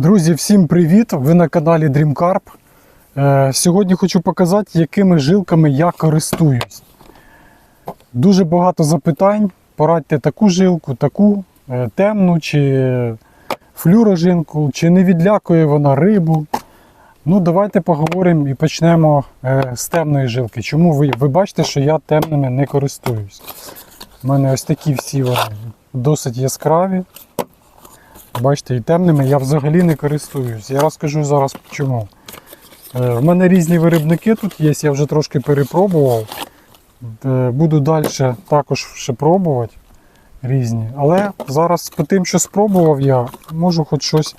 Друзі, всім привіт! Ви на каналі Dream Carp. Е, Сьогодні хочу показати, якими жилками я користуюсь. Дуже багато запитань. Порадьте таку жилку, таку е, темну чи флюрожинку, чи не відлякує вона рибу. Ну, давайте поговоримо і почнемо е, з темної жилки. Чому ви, ви бачите, що я темними не користуюсь? У мене ось такі всі вони досить яскраві. Бачите, і темними я взагалі не користуюсь. Я розкажу зараз чому. Е, В мене різні виробники тут є, я вже трошки перепробував. Е, Буду далі також ще пробувати різні. Але зараз по тим, що спробував я, можу хоч щось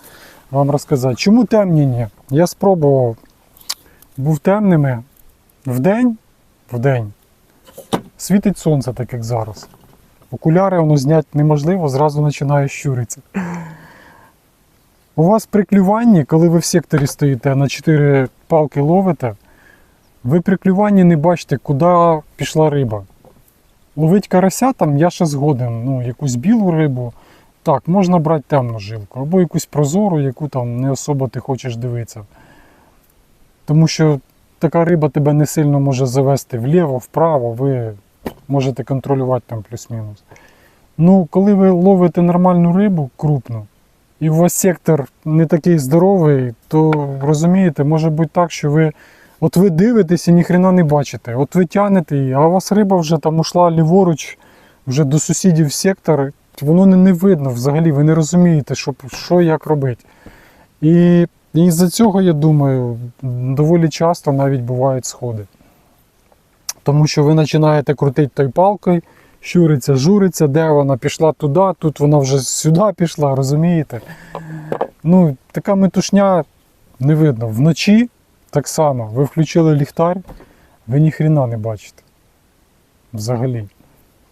вам розказати. Чому темні ні? Я спробував. Був темними вдень, вдень. Світить сонце, так як зараз. Окуляри воно зняти неможливо, зразу починає щуритися. У вас при клюванні, коли ви в секторі стоїте на 4 палки ловите, ви при клюванні не бачите, куди пішла риба. Ловить карася там я ще згоден, ну, якусь білу рибу. Так, можна брати темну жилку, або якусь прозору, яку там не особо ти хочеш дивитися. Тому що така риба тебе не сильно може завести вліво, вправо, ви можете контролювати там плюс-мінус. Ну, коли ви ловите нормальну рибу, крупну, і у вас сектор не такий здоровий, то розумієте, може бути так, що ви от ви дивитесь і ніхрена не бачите. От ви тянете її, а у вас риба вже там ушла ліворуч, вже до сусідів сектор, воно не, не видно взагалі, ви не розумієте, що, що як робити. І, і з-за цього, я думаю, доволі часто навіть бувають сходи. Тому що ви починаєте крутити той палкою, щуриться, журиться, де вона пішла туди, тут вона вже сюди пішла, розумієте? Ну, така метушня не видно. Вночі так само, ви включили ліхтар, ви ніхрена не бачите. Взагалі.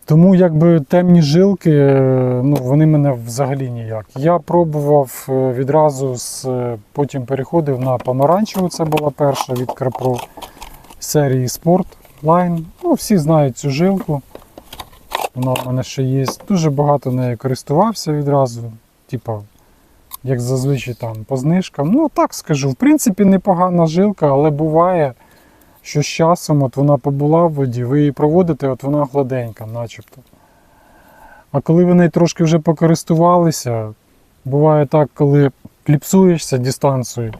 Тому якби темні жилки, е, ну, вони мене взагалі ніяк. Я пробував е, відразу з, е, потім переходив на помаранчеву, це була перша від Крапро серії Sport Line. Ну, всі знають цю жилку. Вона в мене ще є. Дуже багато нею користувався відразу. Типа, як зазвичай там по знижкам. Ну, так скажу. В принципі, непогана жилка, але буває, що з часом от вона побула в воді, ви її проводите, от вона гладенька, начебто. А коли ви нею трошки вже покористувалися, буває так, коли кліпсуєшся дистанцією,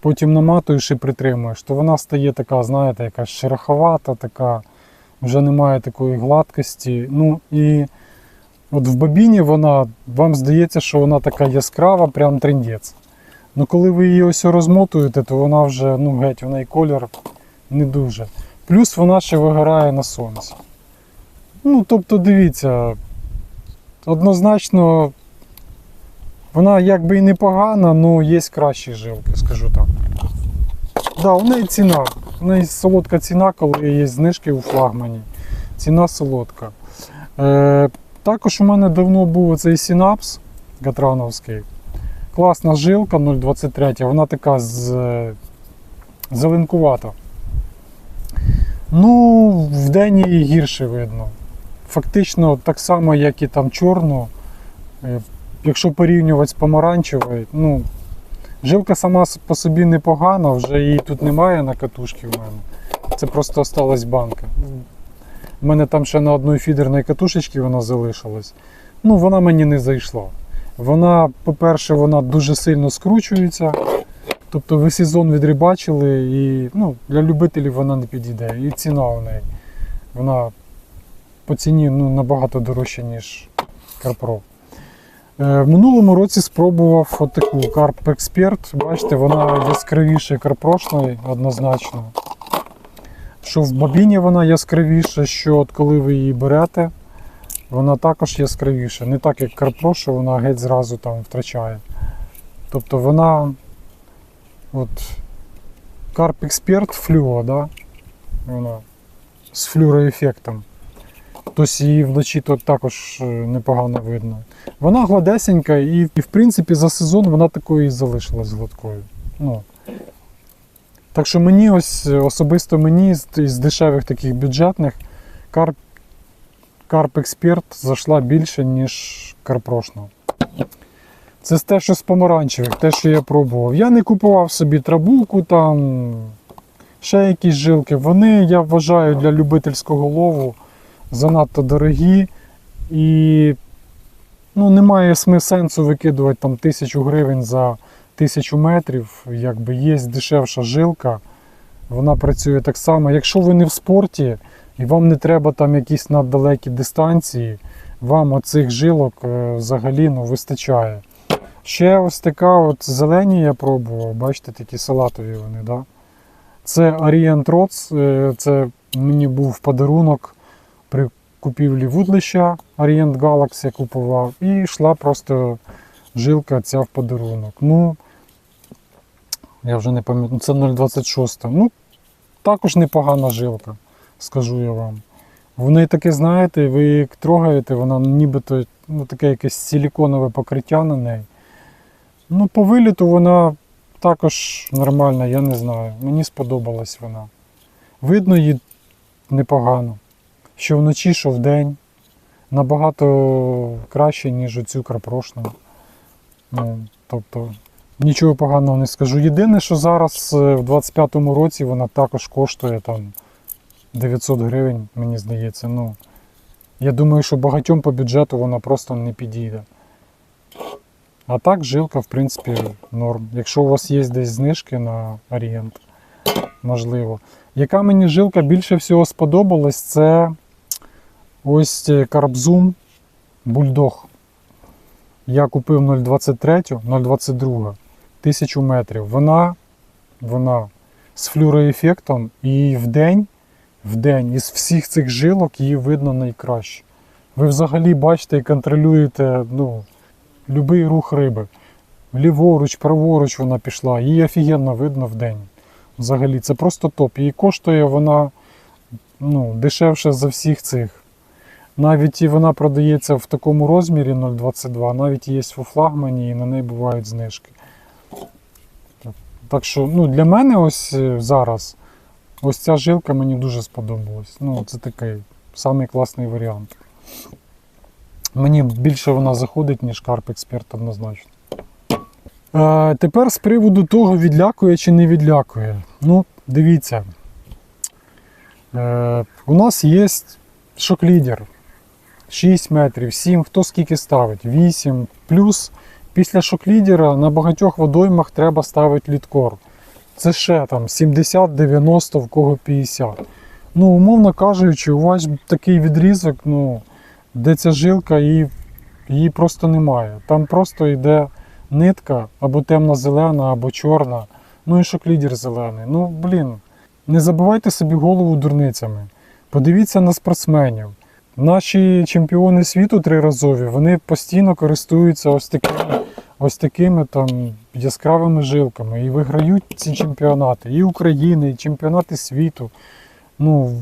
потім наматуєш і притримуєш, то вона стає така, знаєте, якась шероховата, така, вже немає такої гладкості. Ну і от в бобіні вона, вам здається, що вона така яскрава, прям трендець. Ну коли ви її ось розмотуєте, то вона вже, ну геть, в неї колір не дуже. Плюс вона ще вигорає на сонці. Ну, тобто, дивіться, однозначно, вона якби і непогана, але є кращі жилки, скажу так. Да, у неї ціна. У неї солодка ціна, коли є знижки у флагмані. Ціна солодка. Е, також у мене давно був цей синапс Гатрановський. Класна жилка 0,23, вона така з, зеленкувата. Ну, в день її гірше видно. Фактично так само, як і там чорну. Е, Якщо порівнювати з помаранчевою, ну, жилка сама по собі непогана, вже її тут немає на катушці в мене. Це просто осталась банка. У мене там ще на одній фідерній катушечці вона залишилась. Ну, вона мені не зайшла. Вона, по-перше, вона дуже сильно скручується. Тобто ви сезон відрибачили і ну, для любителів вона не підійде. І ціна у неї. Вона по ціні ну, набагато дорожча, ніж Карпро. Е, в минулому році спробував отаку Carp Expert. Бачите, вона яскравіша карпрошної однозначно. Що в бобіні вона яскравіша, що от коли ви її берете, вона також яскравіша. Не так, як Карпро, вона геть зразу там втрачає. Тобто вона от Carp Expert Fluo, да? вона з флюроефектом. Тобто її вночі то також е, непогано видно. Вона гладесенька і, і в принципі за сезон вона такою і залишилась гладкою. Ну. Так що мені ось особисто мені з, дешевих таких бюджетних Carp, Carp Expert зайшла більше, ніж Карпрошна. Це те, що з помаранчевих, те, що я пробував. Я не купував собі трабулку там, ще якісь жилки. Вони, я вважаю, для любительського лову занадто дорогі. І ну, немає сенсу викидувати там тисячу гривень за тисячу метрів. Якби є дешевша жилка, вона працює так само. Якщо ви не в спорті і вам не треба там якісь наддалекі дистанції, вам оцих жилок е, взагалі ну, вистачає. Ще ось така от зелені я пробував, бачите, такі салатові вони, да? Це Orient Rods, е, це мені був подарунок при купівлі вудлища Orient Galaxy я купував, і йшла просто жилка ця в подарунок. Ну, я вже не пам'ятаю, це 0,26. Ну, також непогана жилка, скажу я вам. Вони таке, знаєте, ви як трогаєте, вона нібито ну, таке якесь силіконове покриття на неї. Ну, по виліту вона також нормальна, я не знаю. Мені сподобалась вона. Видно її непогано. Що вночі, що вдень. Набагато краще, ніж оцю крапрошну. Ну, тобто, нічого поганого не скажу. Єдине, що зараз е, в 25-му році вона також коштує там 900 гривень, мені здається. Ну, я думаю, що багатьом по бюджету вона просто не підійде. А так, жилка, в принципі, норм. Якщо у вас є десь знижки на орієнт, можливо. Яка мені жилка більше всього сподобалась, це ось Карбзум Бульдог. Я купив 0,23, 0,22, 1000 метрів. Вона, вона з флюроефектом і в день, в день із всіх цих жилок її видно найкраще. Ви взагалі бачите і контролюєте ну, будь-який рух риби. Ліворуч, праворуч вона пішла, її офігенно видно в день. Взагалі, це просто топ. Її коштує вона ну, дешевше за всіх цих. Навіть і вона продається в такому розмірі 0,22, навіть є у флагмані і на неї бувають знижки. Так що ну, для мене ось е, зараз ось ця жилка мені дуже сподобалась. Ну, це такий самий класний варіант. Мені більше вона заходить, ніж Карп Експерт однозначно. Е, тепер з приводу того, відлякує чи не відлякує. Ну, дивіться. Е, у нас є шок-лідер. 6 метрів, 7, хто скільки ставить, 8. Плюс після шок-лідера на багатьох водоймах треба ставити літкор. Це ще там 70-90, в кого 50. Ну, умовно кажучи, у вас такий відрізок, ну, де ця жилка, її, її просто немає. Там просто йде нитка або темно-зелена, або чорна. Ну і шок-лідер зелений. Ну, блін, не забивайте собі голову дурницями. Подивіться на спортсменів. Наші чемпіони світу триразові, вони постійно користуються ось такими, ось такими там яскравими жилками і виграють ці чемпіонати і України, і чемпіонати світу. Ну,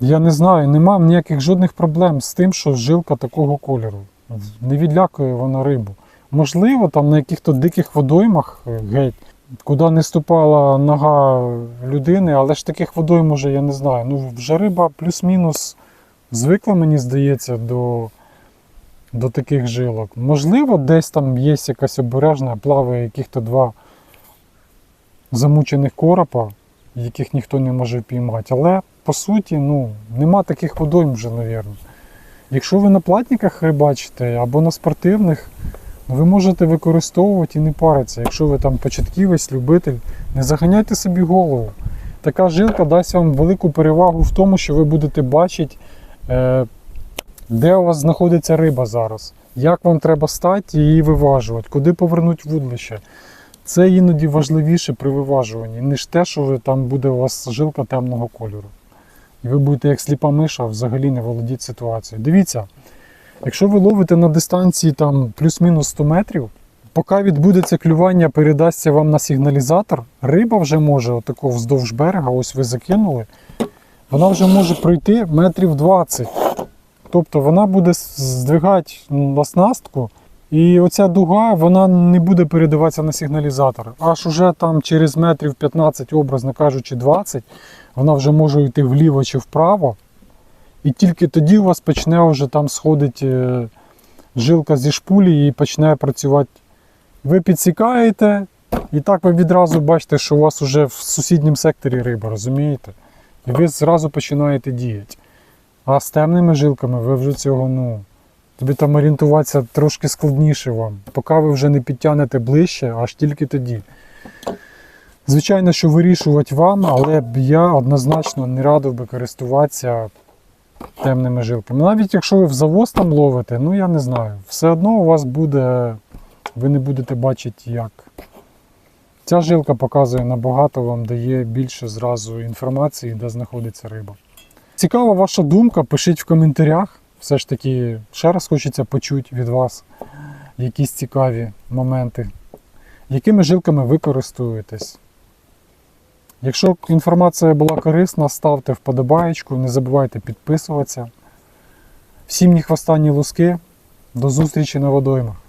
я не знаю, нема ніяких жодних проблем з тим, що жилка такого кольору. Не відлякує вона рибу. Можливо, там на яких-то диких водоймах е, геть, куди не ступала нога людини, але ж таких водойм уже я не знаю. Ну, вже риба плюс-мінус звикла, мені здається, до, до таких жилок. Можливо, десь там є якась обережна, плаває яких-то два замучених коропа, яких ніхто не може впіймати. Але по суті, ну, нема таких водойм вже, мабуть. Якщо ви на платниках рибачите або на спортивних, ви можете використовувати і не паритися. Якщо ви там початківець, любитель, не заганяйте собі голову. Така жилка дасть вам велику перевагу в тому, що ви будете бачити, де у вас знаходиться риба зараз, як вам треба стати її виважувати, куди повернути вудлище. Це іноді важливіше при виважуванні, ніж те, що там буде у вас жилка темного кольору. І ви будете як сліпа миша взагалі не володіти ситуацією. Дивіться, якщо ви ловите на дистанції там плюс-мінус 100 метрів, поки відбудеться клювання, передасться вам на сигналізатор, риба вже може отако вздовж берега, ось ви закинули, вона вже може пройти метрів 20. Тобто вона буде здвигати оснастку, і оця дуга вона не буде передаватися на сигналізатор. Аж уже там через метрів 15, образно кажучи, 20, вона вже може йти вліво чи вправо. І тільки тоді у вас почне вже там сходити жилка зі шпулі і почне працювати. Ви підсікаєте, і так ви відразу бачите, що у вас вже в сусідньому секторі риба, розумієте? І ви зразу починаєте діяти. А з темними жилками ви вже цього, ну, тобі там орієнтуватися трошки складніше вам. Поки ви вже не підтягнете ближче, аж тільки тоді. Звичайно, що вирішувати вам, але б я однозначно не радив би користуватися темними жилками. Навіть якщо ви в завоз там ловите, ну я не знаю, все одно у вас буде, ви не будете бачити як. Ця жилка показує набагато вам дає більше зразу інформації, де знаходиться риба. Цікава ваша думка, пишіть в коментарях. Все ж таки, ще раз хочеться почути від вас якісь цікаві моменти. Якими жилками ви користуєтесь? Якщо інформація була корисна, ставте вподобаєчку, не забувайте підписуватися. Всім ні хвоста, луски. До зустрічі на водоймах.